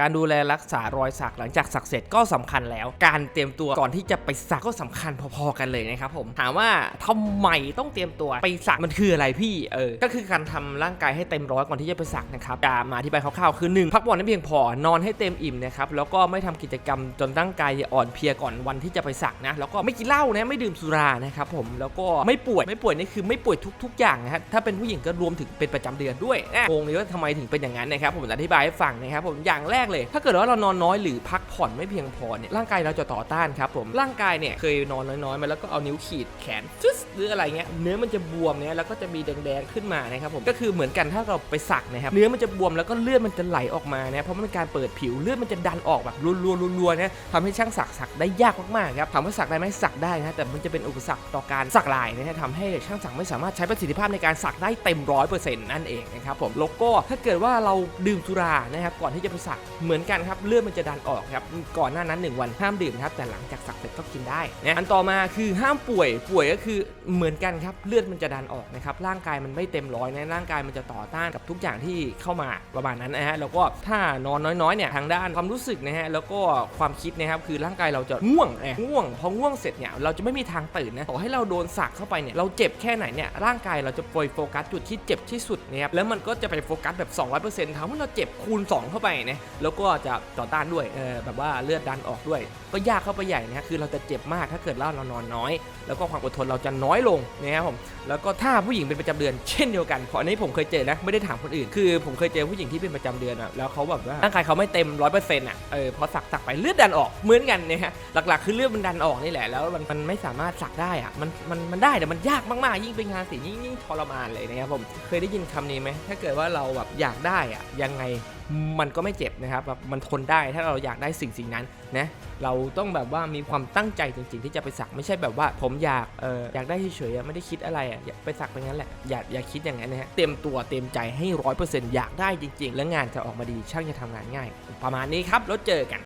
การดูแลรักษารอยสักหลังจากสักเสร็จก็สำคัญแล้ว การเตรียมตัวก่อนที่จะไปสักก็สำคัญพอๆกันเลยนะครับผมถามว่าทำไมต้องเตรียมตัวไปสักมันคืออะไรพี่เออก็คือการทำร่างกายให้เต็มร้อยก่อนที่จะไปสักนะครับจะมาอธิบายคร่าวๆคือหนึ่งพักผ่อนให้เพียงพอนอนให้เต็มอิ่มนะครับแล้วก็ไม่ทำกิจกรรมจนร่างกายอ่อนเพลียก่อนวันที่จะไปสักนะแล้วก็ไม่กินเหล้านะไม่ดื่มสุรานะครับผมแล้วก็ไม่ป่วยไม่ป่วยนี่คือไม่ป่วยทุก ๆ อย่างนะฮะถ้าเป็นผู้หญิงก็รวมถึงเป็นประจำเดือนด้วยนะงงเลยว่าทำไมถึงเป็นอย่างนั้นนะครับผมอธิบายให้ฟังนะครับผมอย่างแรกเลย ถ้าเกิดว่าเรานอนน้อยหรือพักผ่อนไม่เพียงพอเนี่ยร่างกายเราจะต่อต้านครับผมร่างกายเนี่ยเคยนอนน้อยๆมาแล้วก็เอานิ้วขีดแขนฟึสหรืออะไรเงี้ยเนื้อมันจะบวมเนี่ยแล้วก็จะมีแดงๆขึ้นมานะครับผมก็คือเหมือนกันถ้าเราไปสักนะครับเนื้อมันจะบวมแล้วก็เลือดมันจะไหลออกมานะเพราะมันเป็นการเปิดผิวเลือดมันจะดันออกแบบรัวๆรัวๆเนี่ยทำให้ช่างสักสักได้ยากมากๆครับถามว่าสักได้ไหมสักได้นะแต่มันจะเป็นอุปสรรคต่อการสักลายนะฮะทำให้ช่างสักไม่สามารถใช้ประสิทธิภาพในการสักได้เต็มร้อยเปอร์เซ็นต์นั่นเองนะครับผมแล้วก็ถ้าเกิดว่าเราดื่มสุรานะครับก่อนที่จะไปสักเหมือนกันครับเลือดมันจะดันออกครับก่อนหน้านั้น 1 วันห้ามดื่มครับแต่หลังจากสักเสร็จก็กินได้นะอันต่อมาคือห้ามป่วยป่วยก็คือเหมือนกันครับเลือดมันจะดันออกนะครับร่างกายมันไม่เต็มร้อยนะร่างกายมันจะต่อต้านกับทุกอย่างที่เข้ามาประมาณนั้นนะฮะแล้วก็ถ้านอนน้อยๆเนี่ยทางด้านความรู้สึกนะฮะแล้วก็ความคิดนะครับคือร่างกายเราจะง่วงไงง่วงพอง่วงเสร็จเนี่ยเราจะไม่มีทางตื่นนะต่อให้เราโดนสักเข้าไปเนี่ยเราเจ็บแค่ไหนเนี่ยร่างกายเราจะไปโฟกัสจุดที่เจ็บที่สุดนะครับแล้วมันก็จะไปโฟกัสแบบ 200%ทำให้เราเจ็บคูณ 2 เข้าไปนะแล้วก็จะต่อต้านด้วยเออแบบว่าเลือดดันออกด้วย ก็ยากเข้าไปใหญ่นะฮะคือเราจะเจ็บมากถ้าเกิดเราเรานอนน้อย แล้วก็ความอดทนเราจะน้อยลงนะครับผม แล้วก็ถ้าผู้หญิงเป็นประจำเดือนเช่นเดียวกันเพราะอันนี้ผมเคยเจอนะไม่ได้ถามคนอื่น คือผมเคยเจอผู้หญิงที่เป็นประจำเดือนอะแล้วเขาแบบว่าร่างกายเขาไม่เต็มร้อยเปอร์เซ็นต์อะเออพอสักสักไปเลือดดันออกเหมือนกันเนะฮะหลักๆคือเลือดมันดันออกนี่แหละแล้วมันมันไม่สามารถสักได้อะมันมันมันได้แต่มันยากมากๆยิ่งเป็นงานศิลป์ยิ่งยิ่งทรมานเลยนะครับผมเคยได้ยินคำนี้ไหมถ้าเกิดว่าเราแบบอยากได้อะยังไงมันก็ไม่เจ็บนะครับแบบมันทนได้ถ้าเราอยากได้สิ่งสิ่งนั้นนะเราต้องแบบว่ามีความตั้งใจจริง ๆ ที่จะไปสักไม่ใช่แบบว่าผมอยากเอออยากได้เฉยๆไม่ได้คิดอะไรอะอยไปสักไปงั้นแหละอย่าอย่าคิดอย่างนั้นนะฮะเต็มตัวเต็มใจให้ร้อยเปอร์เซ็นต์อยากได้จริง ๆ แล้วงานจะออกมาดีช่างจะทำงานง่าย ประมาณนี้ครับแล้วเจอกัน